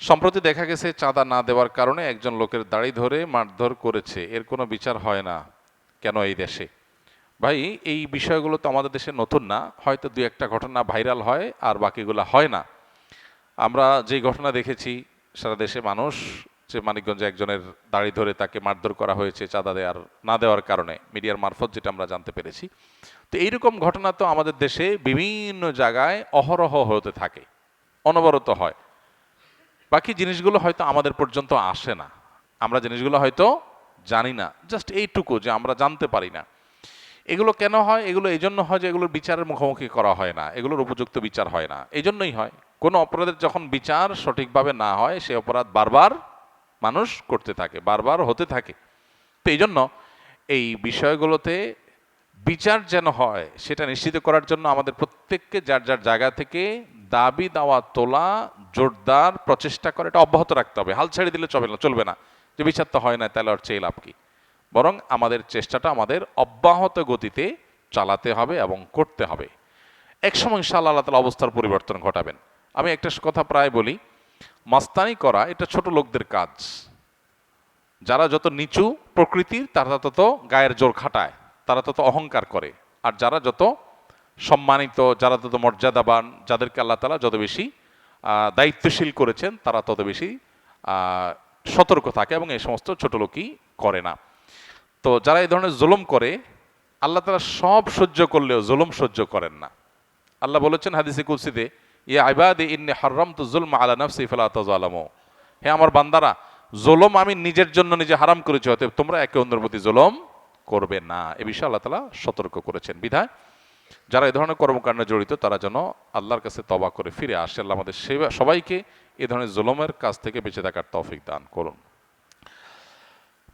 সম্প্রতি দেখা গেছে চাঁদা না দেওয়ার কারণে একজন লোকের দাড়ি ধরে মারধর করেছে। এর কোনো বিচার হয় না। কেন এই দেশে? ভাই, এই বিষয়গুলো তো আমাদের দেশে নতুন না। হয়তো দু একটা ঘটনা ভাইরাল হয় আর বাকিগুলো হয় না। আমরা যে ঘটনা দেখেছি, সারা দেশে মানুষ যে মানিকগঞ্জে একজনের দাড়ি ধরে তাকে মারধর করা হয়েছে চাঁদা দেওয়ার, না দেওয়ার কারণে, মিডিয়ার মারফত যেটা আমরা জানতে পেরেছি। তো এইরকম ঘটনা তো আমাদের দেশে বিভিন্ন জায়গায় অহরহ হতে থাকে, অনবরত হয়। বাকি জিনিসগুলো হয়তো আমাদের পর্যন্ত আসে না। আমরা জিনিসগুলো হয়তো জানি না। জাস্ট এইটুকু যে আমরা জানতে পারি না। এগুলো কেন হয়? এগুলো এই জন্য হয় যে এগুলোর বিচারের মুখোমুখি করা হয় না। এগুলোর উপযুক্ত বিচার হয় না। এই জন্যই হয়। কোনো অপরাধের যখন বিচার সঠিকভাবে না হয়, সে অপরাধ বারবার মানুষ করতে থাকে, বারবার হতে থাকে। তো এই জন্য এই বিষয়গুলোতে বিচার যেন হয়, সেটা নিশ্চিত করার জন্য আমাদের প্রত্যেককে যার যার জায়গা থেকে দাবি দাওয়া তোলা, জোরদার, প্রচেষ্টা করে, এটা অব্যাহত রাখতে হবে। হাল ছেড়ে দিলে চলবে না চলবে না। যে বিচার তো হয় না, তাহলে আর চেয়ে লাভ কি? বরং আমাদের চেষ্টাটা আমাদের অব্যাহত গতিতে চালাতে হবে এবং করতে হবে। একসময় ইনশাআল্লাহ আল্লাহ তালা অবস্থার পরিবর্তন ঘটাবেন। আমি একটা কথা প্রায় বলি, মাস্তানি করা এটা ছোট লোকদের কাজ। যারা যত নিচু প্রকৃতির, তারা তত গায়ের জোর খাটায়, তারা তত অহংকার করে। আর যারা যত সম্মানিত, যারা তত মর্যাদাবান, যাদেরকে আল্লাহ তালা যত বেশি দায়িত্বশীল করেছেন, তারা তত বেশি সতর্ক থাকে এবং এই সমস্ত ছোট লোকই করে না। তো যারা এই ধরনের জুলুম করে, আল্লাহ তালা সব সহ্য করলেও জুলুম সহ্য করেন না। আল্লাহ বলেছেন হাদিসে কুলসিতে ইয়ে আইবাদে ইন্নি হারাম তো জুলম আলা নফসি ফেলা তাজালামো হে আমার বান্দারা, জুলম আমি নিজের জন্য নিজে হারাম করেছি, অতএব তোমরা একে অন্যের প্রতি জুলম করবে না। এ বিষয়ে আল্লাহ তালা সতর্ক করেছেন। বিধায় যারা এই ধরনের কর্মকাণ্ডে জড়িত, তারা যেন আল্লাহর কাছে তবা করে ফিরে আসে। আল্লাহ আমাদের সেবা, সবাইকে এ ধরনের জুলমের কাছ থেকে বেঁচে থাকার তৌফিক দান করুন।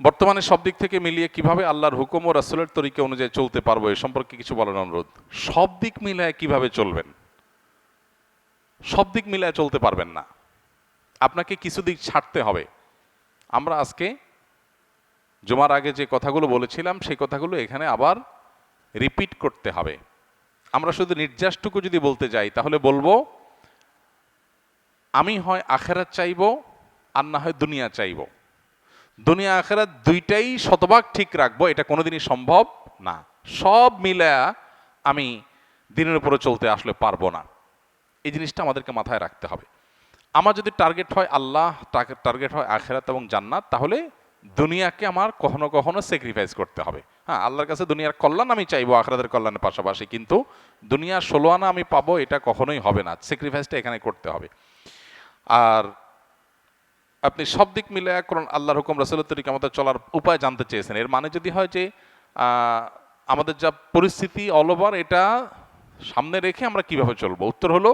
বর্তমানে সব দিক থেকে মিলিয়ে কীভাবে আল্লাহর হুকুম ও রাসুলের তরিকা অনুযায়ী চলতে পারব, এ সম্পর্কে কিছু বলার অনুরোধ। সব দিক মিলায় কীভাবে চলবেন? সব দিক মিলায় চলতে পারবেন না। আপনাকে কিছু দিক ছাড়তে হবে। আমরা আজকে জমার আগে যে কথাগুলো বলেছিলাম, সেই কথাগুলো এখানে আবার রিপিট করতে হবে। আমরা শুধু নির্যাসটুকু যদি বলতে যাই, তাহলে বলব, আমি হয় আখেরাত চাইব আর না হয় দুনিয়া চাইব। দুনিয়া, আখেরাত দুইটাই শতভাগ ঠিক রাখব, এটা কোনোদিনই সম্ভব না। সব মিলে আমি দিনের উপরে চলতে আসলে পারব না। এই জিনিসটা আমাদেরকে মাথায় রাখতে হবে। আমার যদি টার্গেট হয় আল্লাহ টার্গেট হয় আখেরাত এবং জান্নাত, তাহলে দুনিয়াকে আমার কখনো কখনো স্যাক্রিফাইস করতে হবে। হ্যাঁ আল্লাহর কাছে দুনিয়ার কল্যাণ আমি চাইব আখরাদের কল্যাণের পাশাপাশি, কিন্তু দুনিয়ার ষোলো আনা আমি পাবো, এটা কখনোই হবে না। স্যাক্রিফাইসটা এখানে করতে হবে। আর আপনি সব দিক মিলে করুন, আল্লাহর হুকুম, রাসুলের তরিকা আমাদের চলার উপায় জানতে চেয়েছেন। এর মানে যদি হয় যে আমাদের যা পরিস্থিতি অল ওভার এটা সামনে রেখে আমরা কীভাবে চলবো? উত্তর হলো,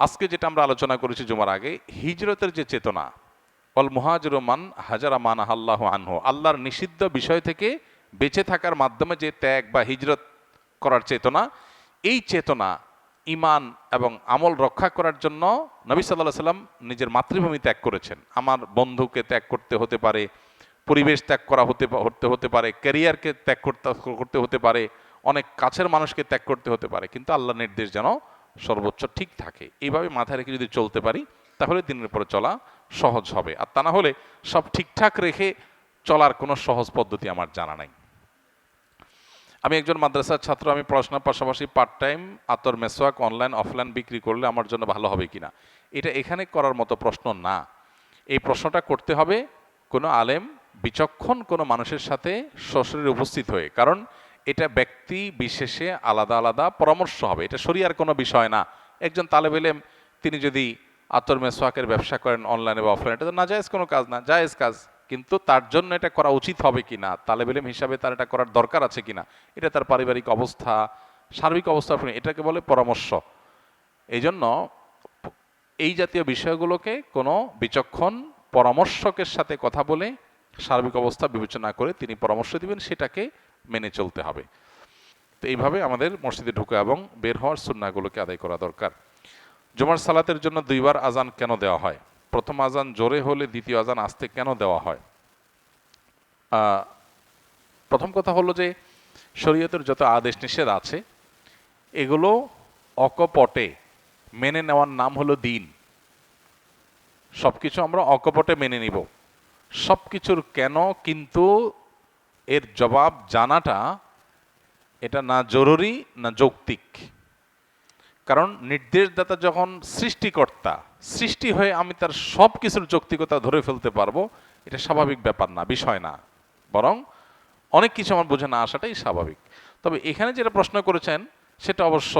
আজকে যেটা আমরা আলোচনা করেছি জুমার আগে, হিজরতের যে চেতনা অল মুহাজির মান হাজারা মান আল্লাহ আনহু। আল্লাহর নিষিদ্ধ বিষয় থেকে বেঁচে থাকার মাধ্যমে যে ত্যাগ বা হিজরত করার চেতনা, এই চেতনা ইমান এবং আমল রক্ষা করার জন্য নবী সাল্লাহ সাল্লাম নিজের মাতৃভূমি ত্যাগ করেছেন। আমার বন্ধুকে ত্যাগ করতে হতে পারে, পরিবেশ ত্যাগ করা হতে হতে হতে পারে, ক্যারিয়ারকে ত্যাগ করতে করতে হতে পারে, অনেক কাছের মানুষকে ত্যাগ করতে হতে পারে, কিন্তু আল্লাহ নির্দেশ যেন সর্বোচ্চ ঠিক থাকে। এইভাবে মাথায় রেখে যদি চলতে পারি তাহলে দিনের পরে চলা সহজ হবে। আর তা না হলে সব ঠিকঠাক রেখে চলার কোনো সহজ পদ্ধতি আমার জানা নাই। আমি একজন মাদ্রাসার ছাত্র, আমি পড়াশোনার পাশাপাশি পার্ট টাইম আতর, মেসোয়াক অনলাইন অফলাইন বিক্রি করলে আমার জন্য ভালো হবে কিনা? এটা এখানে করার মতো প্রশ্ন না। এই প্রশ্নটা করতে হবে কোনো আলেম, বিচক্ষণ কোনো মানুষের সাথে সশরীরে উপস্থিত হয়ে। কারণ এটা ব্যক্তি বিশেষে আলাদা আলাদা পরামর্শ হবে। এটা শরিয়ার কোনো বিষয় না। একজন তালেবেলেম তিনি যদি আতর মেসোয়াকের ব্যবসা করেন অনলাইনে বা অফলাইনে। এটা তো না জায়েজ কোনো কাজ না, জায়েজ কাজ। কিন্তু তার জন্য এটা করা উচিত হবে কিনা তালেব এলেম হিসাবে তার এটা করার দরকার আছে কিনা এটা তার পারিবারিক অবস্থা, সার্বিক অবস্থা এটাকে বলে পরামর্শ। এই জন্য এই জাতীয় বিষয়গুলোকে কোনো বিচক্ষণ পরামর্শকের সাথে কথা বলে, সার্বিক অবস্থা বিবেচনা করে তিনি পরামর্শ দিবেন, সেটাকে মেনে চলতে হবে। তো এইভাবে আমাদের মসজিদে ঢুকে এবং বের হওয়ার সুন্নাগুলোকে আদায় করা দরকার। জুমার সালাতের জন্য দুইবার আজান কেন দেওয়া হয়? প্রথম আজান জোরে হলে দ্বিতীয় আজান আসতে কেন দেওয়া হয়? প্রথম কথা হলো যে, শরীয়তের যত আদেশ নিষেধ আছে, এগুলো অকপটে মেনে নেওয়ার নাম হলো দিন। সব কিছু আমরা অকপটে মেনে নিব। সব কিছুর কেন কিন্তু এর জবাব জানাটা এটা না জরুরি, না যৌক্তিক। কারণ নির্দেশদাতা যখন সৃষ্টিকর্তা, সৃষ্টি হয়ে আমি তার সব কিছুর যৌক্তিকতা ধরে ফেলতে পারব, এটা স্বাভাবিক ব্যাপার না, বিষয় না। বরং অনেক কিছু আমার বোঝে না আসাটাই স্বাভাবিক। তবে এখানে যেটা প্রশ্ন করেছেন, সেটা অবশ্য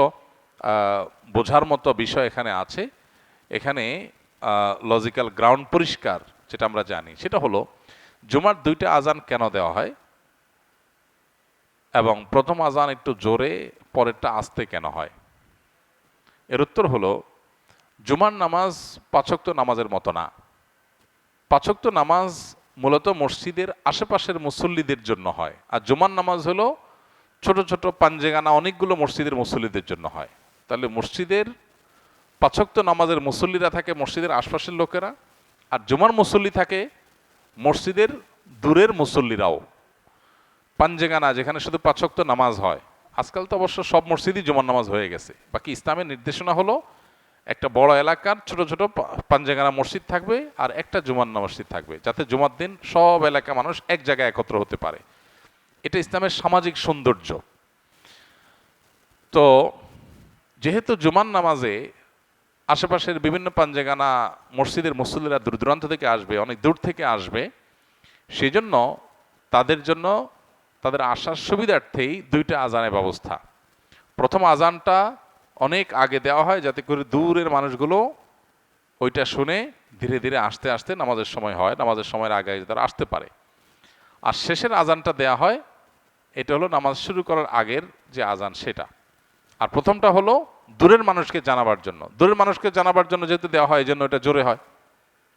বোঝার মতো বিষয় এখানে আছে। এখানে লজিক্যাল গ্রাউন্ড পরিষ্কার, যেটা আমরা জানি। সেটা হলো, জুমার দুইটা আজান কেন দেওয়া হয়? এবং প্রথম আজান একটু জোরে, পরেরটা আস্তে কেন হয়? এর উত্তর হলো, জুমার নামাজ পাঁচক্ত নামাজের মতো না। পাঁচক্ত নামাজ মূলত মসজিদের আশেপাশের মুসল্লিদের জন্য হয়। আর জুমার নামাজ হলো, ছোট ছোট পাঞ্জেগানা অনেকগুলো মসজিদের মুসল্লিদের জন্য হয়। তাহলে মসজিদের পাঁচক্ত নামাজের মুসল্লিরা থাকে মসজিদের আশপাশের লোকেরা, আর জুমার মুসল্লি থাকে মসজিদের দূরের মুসল্লিরাও। পাঞ্জেগানা যেখানে শুধু পাঁচক্ত নামাজ হয় আজকাল তো অবশ্য সব মসজিদই জুমার নামাজ হয়ে গেছে। বাকি ইসলামের নির্দেশনা হলো একটা বড় এলাকার ছোট ছোট পাঞ্জেগানা মসজিদ থাকবে আর একটা জুমার মসজিদ থাকবে, যাতে জুমার দিন সব এলাকা মানুষ এক জায়গায় একত্র হতে পারে। এটা ইসলামের সামাজিক সৌন্দর্য। তো যেহেতু জুমার নামাজে আশেপাশের বিভিন্ন পাঞ্জেগানা মসজিদের মুসল্লিরা দূর দূরান্ত থেকে আসবে, অনেক দূর থেকে আসবে সেই জন্য তাদের জন্য তাদের আসার সুবিধার্থেই দুইটা আজানের ব্যবস্থা। প্রথম আজানটা অনেক আগে দেওয়া হয় যাতে করে দূরের মানুষগুলো ওইটা শুনে ধীরে ধীরে আসতে আসতে নামাজের সময় হয়, নামাজের সময়ের আগে তারা আসতে পারে। আর শেষের আজানটা দেয়া হয়, এটা হলো নামাজ শুরু করার আগের যে আজান সেটা। আর প্রথমটা হলো দূরের মানুষকে জানাবার জন্য। দূরের মানুষকে জানাবার জন্য যেহেতু দেওয়া হয় এই জন্য এটা জোরে হয়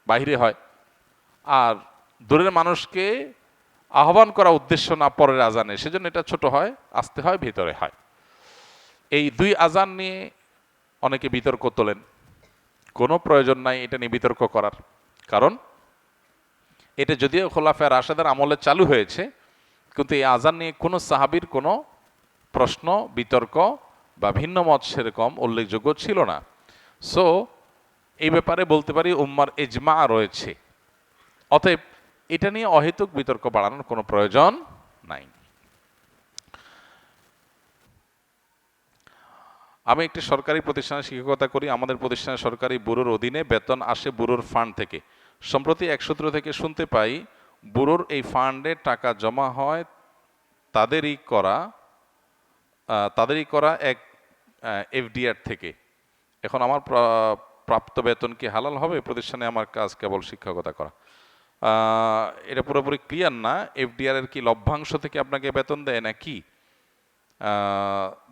বাইরে হয়। আর দূরের মানুষকে আহ্বান করা উদ্দেশ্য না পরের আজানে, সেজন্য এটা ছোট হয়, আসতে হয়, ভিতরে হয়। এই দুই আজান নিয়ে অনেকে বিতর্ক তোলেন। কোনো প্রয়োজন নাই, এটা নিয়ে বিতর্ক করার। কারণ, এটা যদিও খোলাফের রাশেদের আমলে চালু হয়েছে, কিন্তু এই আজান নিয়ে কোনো সাহাবির কোনো প্রশ্ন, বিতর্ক বা ভিন্ন মত সেরকম উল্লেখযোগ্য ছিল না। সো এই ব্যাপারে বলতে পারি উম্মার এজমা রয়েছে। অতএব এটা নিয়ে অহেতুক বিতর্ক বাড়ানোর কোনো প্রয়োজন নাই। আমি একটি সরকারি প্রতিষ্ঠানে শিক্ষকতা করি, আমাদের প্রতিষ্ঠানে সরকারি ব্যুরোর অধীনে বেতন আসে ব্যুরোর ফান্ড থেকে। সম্প্রতি এক সূত্র থেকে শুনতে পাই, ব্যুরোর এই ফান্ডে টাকা জমা হয় তাদেরই করা তাদেরই করা এক এফডিআর থেকে। এখন আমার প্রাপ্ত বেতন কি হালাল হবে? প্রতিষ্ঠানে আমার কাজ কেবল শিক্ষকতা করা। এটা পুরোপুরি ক্লিয়ার না। এফডিআর এর কি লভ্যাংশ থেকে আপনাকে বেতন দেয় না কি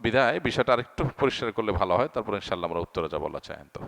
বিধায় বিষয়টা আরেকটু পরিষ্কার করলে ভালো হয়, তারপর ইনশাল্লাহ আমরা উত্তরে যাব, আল্লাহ চাহেন তো